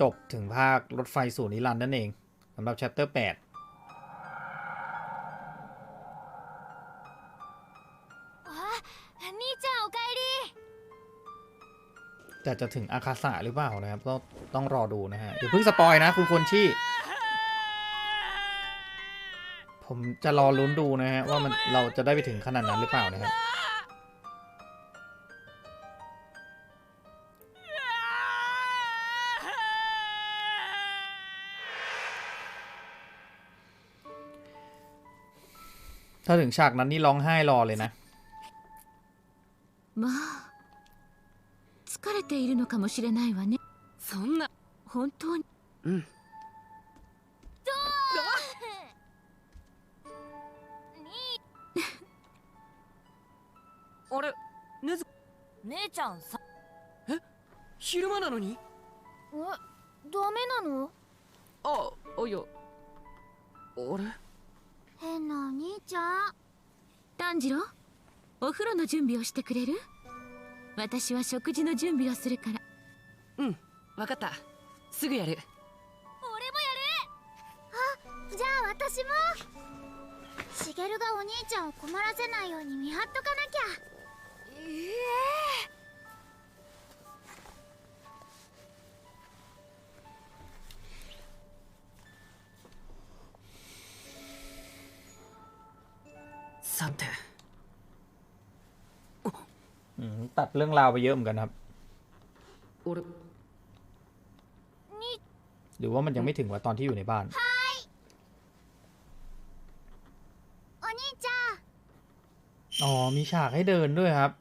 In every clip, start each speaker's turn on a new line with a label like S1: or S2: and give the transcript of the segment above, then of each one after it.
S1: จบถึงภาครถไฟสู่นิรันด์นั่นเองสำหรับ chapter 8แต่จะถึงอาคาสะหรือเปล่านะครับต้องต้องรอดูนะฮะอย่าเพิ่งสปอยนะ คุณคนชี่ ผมจะรอลุ้นดูนะฮะว่ามันเราจะได้ไปถึงขนาดนั้นหรือเปล่านะครับ ถ้าถึงฉากนั้นนี่ร้องไห้รอเลยนะ
S2: まあ疲れているのかもしれないわね
S3: そんな
S2: 本当に
S3: うんあれねず
S4: 姉ちゃんさ
S3: 昼間なのに
S4: えダメなの
S3: ああいやあれ
S4: 変なお兄ちゃん？
S2: 炭治郎？お風呂の準備をしてくれる？私は食事の準備をするから。
S3: うんわかった。すぐやる。
S4: 俺もやる！あじゃあ私も。しげるがお兄ちゃんを困らせないように見張っとかなきゃ。ええ
S3: さて
S1: อืมตัดเรื่องราวไปเยอะเหมือนกันครับ
S3: 俺
S1: หรือว่ามันยังไม่ถึงว่าตอนที่อยู่ในบ้าน
S4: お兄ちゃん
S1: อ๋อ มีฉากให้เดินด้วยครับ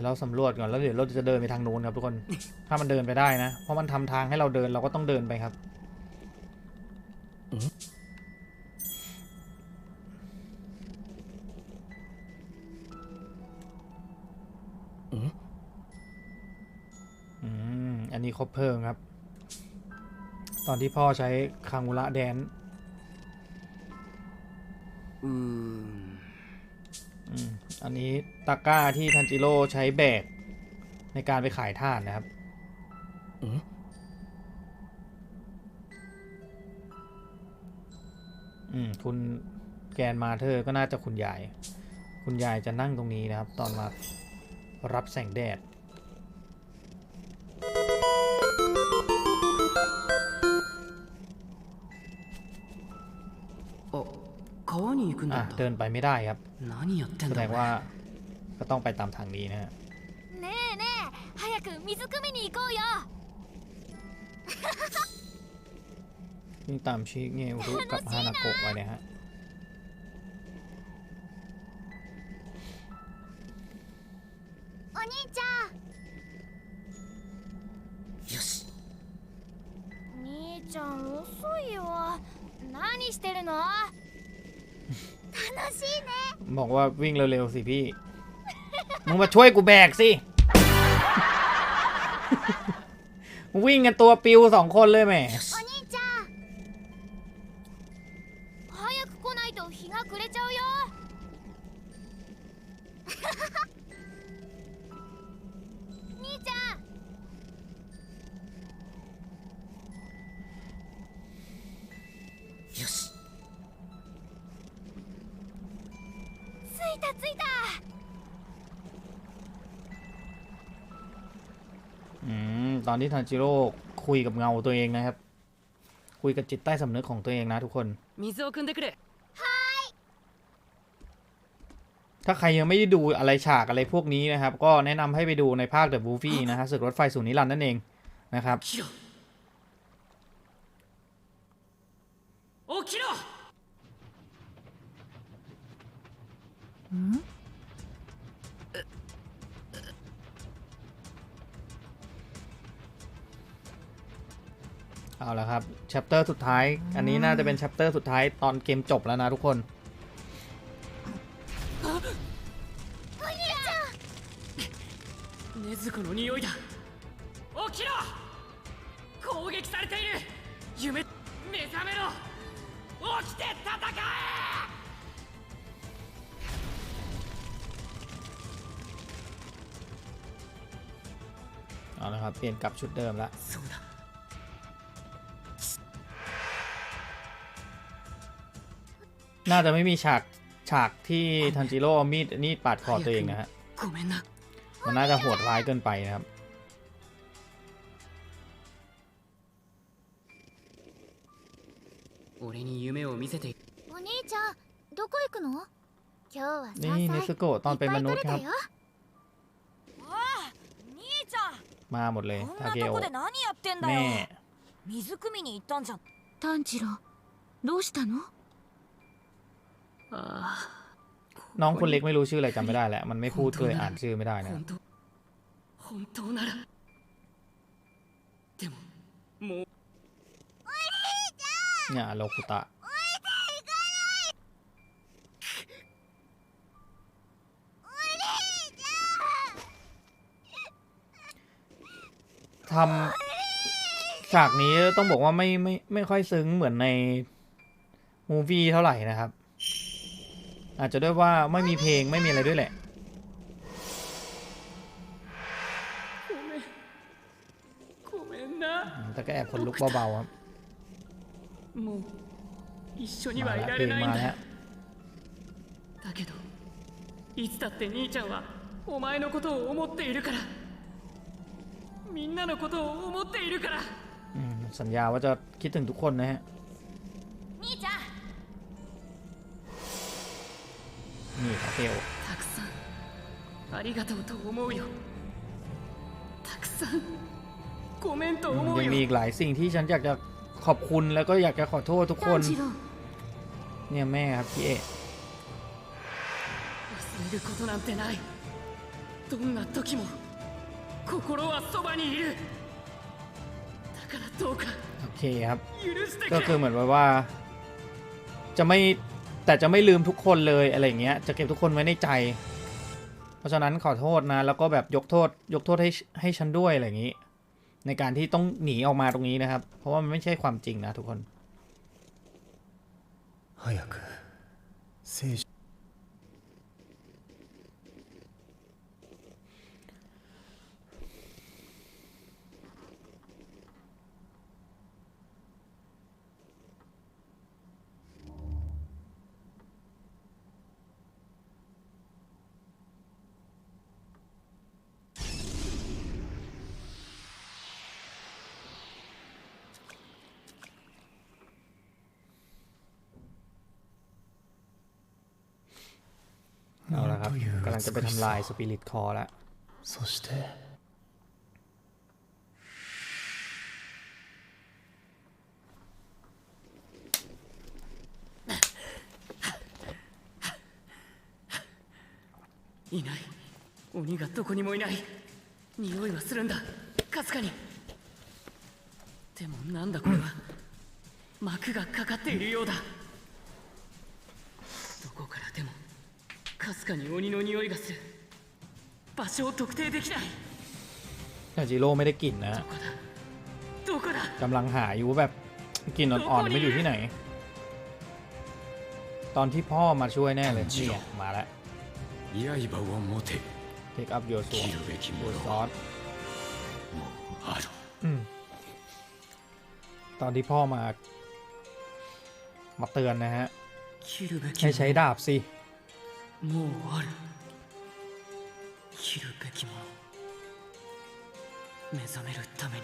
S1: ดี๋ยวเราสำรวจก่อนแล้วเดี๋ยวเราจะเดินไปทางนู้นครับทุกคน ถ้ามันเดินไปได้นะ เพราะมันทำทางให้เราเดินเราก็ต้องเดินไปครับอืมอันนี้ครบเพลิงครับ ตอนที่พ่อใช้คางูระแดน นนี้ตะก้าที่ทันจิโร่ใช้แบกในการไปขายท่านนะครับอืมคุณแกนมาเธอก็น่าจะคุณยาย คุณยายจะนั่งตรงนี้นะครับ ตอนมารับแสงแดด
S3: โอ้
S1: อ่ะ
S3: だった
S1: เดินไปไม่ได้ครับ
S3: 何やってん
S1: แส
S3: だ
S1: ดงว่าก็ต้องไปตามทางนี้นะฮะ
S4: ねえねえ早く水汲みに行こうよ
S1: วิ่งตามชิเงอุรุกับฮานาโกะไปเนี่ยฮะ
S4: お兄ち
S3: よし
S4: ゃん兄ちゃん遅いよ何してるの 楽しいね
S1: บอกว่าวิ่งเร็วๆสิพี่ มึงมาช่วยกูแบกสิ วิ่งกันตัวปิวสองคนเลยแหม
S4: お兄ちゃん早く来ないと日が暮れちゃうよ
S1: ตอนที่ทันจิโร่คุยกับเงาตัวเองนะครับ คุยกับจิตใต้สำนึกของตัวเองนะทุกคน
S3: 水を汲んでくれ
S1: ถ้าใครยังไม่ได้ดูอะไรฉากอะไรพวกนี้นะครับ ก็แนะนำให้ไปดูในภาค The Movie นะฮะศึกรถไฟสู่นิรันดร์นั่นเองนะครับ
S3: 起きろ起
S1: เอาละครับแชปเตอร์สุดท้าย อันนี้น่าจะเป็นแชปเตอร์สุดท้ายตอนเกมจบแล้วนะทุกคน
S3: 禰豆子の匂いだ起きろ攻撃されている夢目覚めろ起きて戦えเอา
S1: ละครับเปลี่ยนกลับชุดเดิมแล้ว น่าจะไม่มีฉากฉากที่ทันจิโร่เอามีดนี่ปาดคอตัวเองนะฮะ
S3: ごめんな
S1: มันน่าจะโหดร้ายเกินไปนะครับ
S3: 俺に夢を見せて
S4: お兄ちゃんどこ行くの今日は
S1: นี่
S4: 山
S1: เน
S4: 菜
S1: สโกะตอนเป็นมนุษย์ครับ
S4: いっぱい取れたよ
S5: 兄ちゃん
S1: มาหมดเลย
S5: こん
S1: ทา
S5: な
S1: เก
S5: と
S1: โอ
S5: こで何やってんだ
S1: แม่
S5: よ水汲みに行ったんじゃん
S2: 炭治郎どうしたの
S3: あ
S1: น้องคนเล็กไม่รู้ชื่ออะไรจำไม่ได้แหละ มันไม่พูดเลยอ่านชื่อไม่ได้นะเนี่ยโลคุตะทำฉากนี้ต้องบอกว่าไม่ไม่ไม่ค่อยซึ้งเหมือนในมูฟี่เท่าไหร่นะครับ อาจจะด้วยว่าไม่มีเพลงไม่มีอะไรด้วยแหละ
S3: ごめんな
S1: แต่ก็แอบคนลุกเบาๆครับ
S3: もう一緒に
S1: มา
S3: はい
S1: แล้ว
S3: ら
S1: เพล
S3: れ
S1: ง
S3: ないん
S1: มา
S3: だ
S1: แล้ว
S3: だけどいつだって兄ちゃんはお前のことを思っているからみんなのことを思っているから
S1: อืมสัญญาว่าจะคิดถึงทุกคนนะฮะ นี่ทาเกโอ
S3: たくさんありがとうと思うよたくさんごめんと
S1: อืม
S3: 思う
S1: ยังมี
S3: よ
S1: อีกหลายสิ่งที่ฉันอยากจะขอบคุณแล้วก็อยากจะขอโทษทุกคน
S2: 炭治郎
S1: เนี่ยแม่ครับพี่เอะ
S3: 忘れることなんてないどんな時も心はそばにいるだからどうか
S1: โอเคครับ
S3: 許して
S1: ก็
S3: く
S1: คือ
S3: れ
S1: เหมือนแบบว่า จะไม่ แต่จะไม่ลืมทุกคนเลยอะไรเงี้ยจะเก็บทุกคนไว้ในใจ เพราะฉะนั้นขอโทษนะ แล้วก็แบบยกโทษ ยกโทษให้ให้ฉันด้วยอะไรอย่างนี้ ในการที่ต้องหนีออกมาตรงนี้นะครับ เพราะว่ามันไม่ใช่ความจริงนะทุกคน
S6: 早く聖書
S1: เอาละครับ
S6: なんという
S1: กำลังจะไป
S6: 美し
S1: ทำลาย
S6: さ
S1: สปิริตคอแล้ว
S6: そして
S3: いない鬼がどこにもいない匂いはするんだかすかにでもなんだこれは幕がかかっているようだ かすかに鬼の匂いがする場所を特定できない
S1: แต่จิโร่ไม่ได้กลิ่นนะ
S3: どこだどこだ
S1: กำลังหาอยู่ว่าแบบกลิ่นอ่อนๆไม่อยู่ที่ไหน ตอนที่พ่อมาช่วยแน่เลยนี่ไงมาแล้ว
S6: 刃を持て
S1: เทคอัพโยสว
S6: 切るべきも
S1: โย
S6: の
S1: ซอ
S6: は
S1: ส
S6: もうある
S1: อืมตอนที่พ่อมา มาเตือนนะฮะ
S3: 切るべき
S1: ให้ใช้ดาบสิ
S3: もうある切るべきもの目覚めるために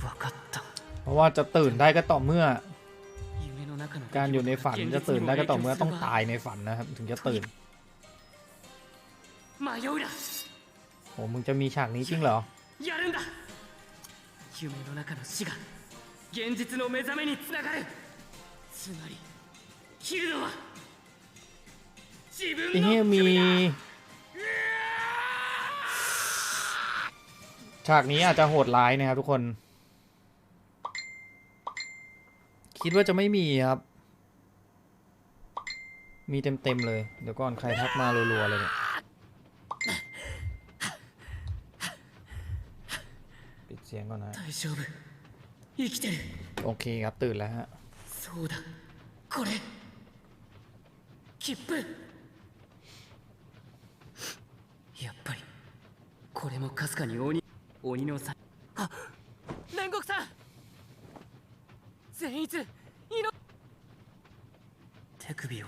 S3: 分かった
S1: เพราะว่าจะตื่นได้ก็ต่อเมื่อ
S3: 夢の中の
S1: การอยู่ในฝันจะตื่นได้ก็ต่อเมื่อต้อง
S3: い
S1: ตายในฝันนะครับ ถึงจะตื่น
S3: 迷うな
S1: โหมึงจะมีฉากนี้จริงเหรอ
S3: やるんだ夢の中の死が現実の目覚めにつながるつまり切るのは自分
S1: ไอ้เฮีย
S3: の
S1: มี
S3: 首だ
S1: ฉากนี้อาจจะโหดร้ายนะครับทุกคน คิดว่าจะไม่มีครับ มีเต็มๆเลย เดี๋ยวก่อนใครทักมารัวๆเลยเนี่ยปิดเสียงก่อนนะ
S3: 大丈夫生きてる
S1: โอเคครับตื่นแล้วฮะ
S3: そうだこれ切符 これもかすかに鬼鬼のさあ煉獄さん善逸いの手首を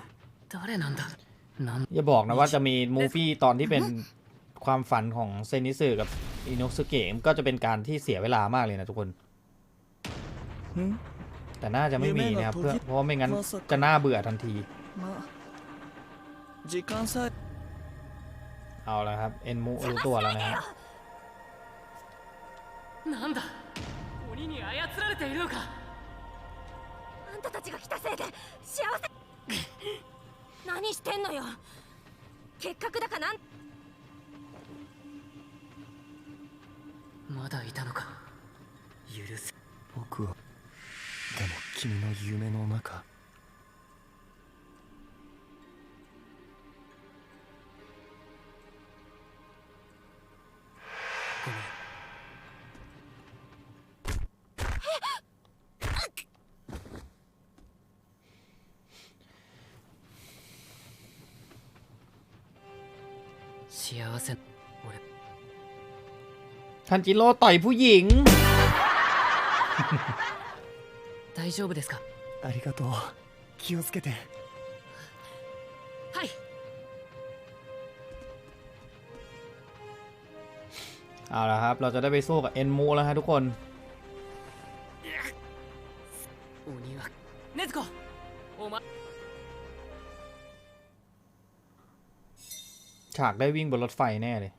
S3: 誰なんだなん
S1: อย่าบอกนะว่าจะมีมูฟี่ตอนที่เป็นความฝันของเซนิสึกับอิน o สุเกะก็จะเป็นการที่เสียเวลามากเลยนะทุกคน
S7: ん
S1: แต่น่าจะไม่มีนะครับเพื่อเพราะว่าไม่งั้นจะน่าเบื่อทันที
S7: まあ時間さえ
S1: เอาละครับ เอ็นมูรู้ตัวแล้วนะฮะ
S3: なんだ鬼に操られているのか
S5: あんたたちが来たせいで幸せ何してんのよ結核だかなん
S3: まだいたのか許せ
S6: 僕はでも君の夢の中
S3: ごめん幸せ俺
S1: ทันจิโร่ต่อยผู้หญิง
S3: 大丈夫ですか
S6: ありがとう気をつけて
S3: はい
S1: เอาละครับ เราจะได้ไปสู้กับเอ็นมูแล้วฮะทุกคนฉากได้วิ่งบนรถไฟแน่เลย